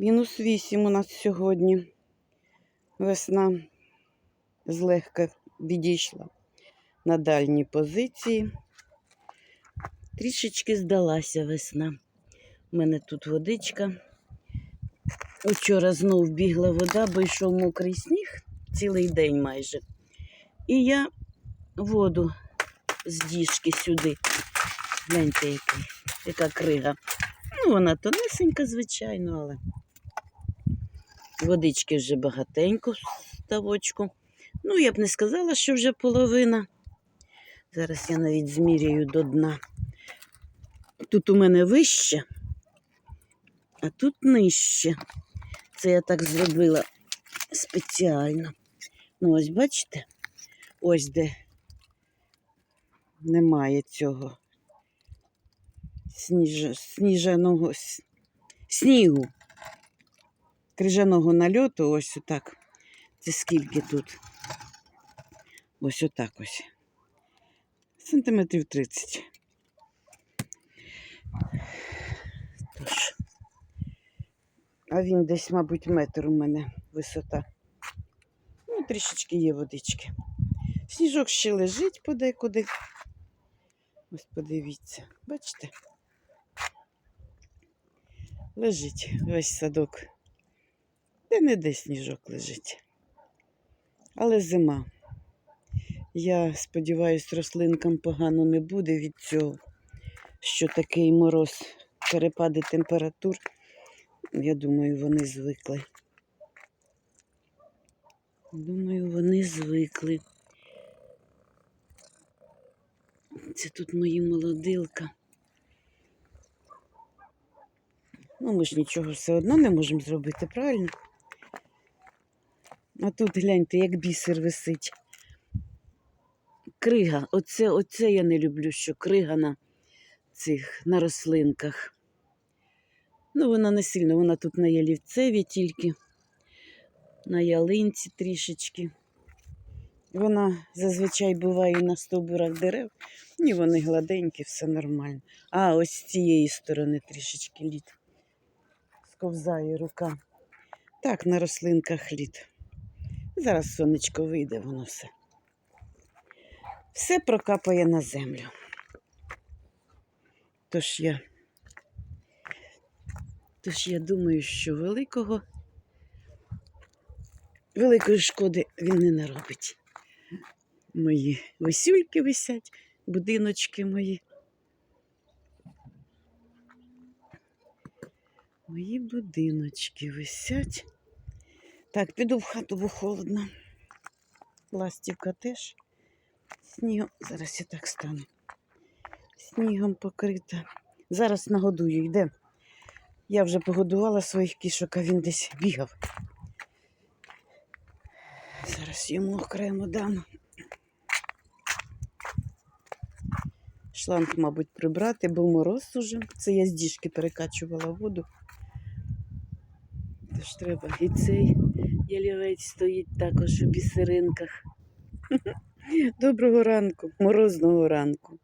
Мінус 8 у нас сьогодні. Весна злегка відійшла на дальні позиції. Трішечки здалася весна. У мене тут водичка. Вчора знов бігла вода, бо йшов мокрий сніг цілий день майже. І я воду з діжки сюди. Гляньте, яка крига. Ну, вона тонесенька, звичайно, але водички вже багатенько в ставочку. Ну, я б не сказала, що вже половина. Зараз я навіть зміряю до дна. Тут у мене вище, а тут нижче. Це я так зробила спеціально. Ну, ось бачите, ось де немає цього сніж... сніжаного снігу. Крижаного нальоту, ось отак. Це скільки тут? Ось отак ось. Сантиметрів 30. Тож. А він десь, мабуть, метр у мене висота. Ну, трішечки є водички. Сніжок ще лежить подекуди. Ось подивіться, бачите? Лежить весь садок. Де не де сніжок лежить. Але зима. Я сподіваюся, рослинкам погано не буде від цього, що такий мороз, перепади температур. Я думаю, вони звикли. Думаю, вони звикли. Це тут мої молодилка. Ну, ми ж нічого все одно не можемо зробити, правильно? А тут гляньте, як бісер висить. Крига. Оце, оце я не люблю, що крига на цих на рослинках. Ну, вона не сильно, вона тут на ялівцеві тільки, на ялинці трішечки. Вона зазвичай буває на стовбурах дерев. Ні, вони гладенькі, все нормально. А ось з цієї сторони трішечки лід. Сковзає рука. Так, на рослинках лід. Зараз сонечко вийде, воно все. Все прокапає на землю. Тож я, тож я думаю, що великого, великої шкоди він не наробить. Мої весюльки висять, будиночки мої. Мої будиночки висять. Так, піду в хату, бо холодно. Ластівка теж. Снігом. Зараз я так стану. Снігом покрита. Зараз нагодую, йде. Я вже погодувала своїх кішок, а він десь бігав. Зараз йому окремо дам. Шланг, мабуть, прибрати, був мороз уже. Це я з діжки перекачувала воду. Тож треба. І цей ялівець стоїть також у бісеринках. Доброго ранку, морозного ранку.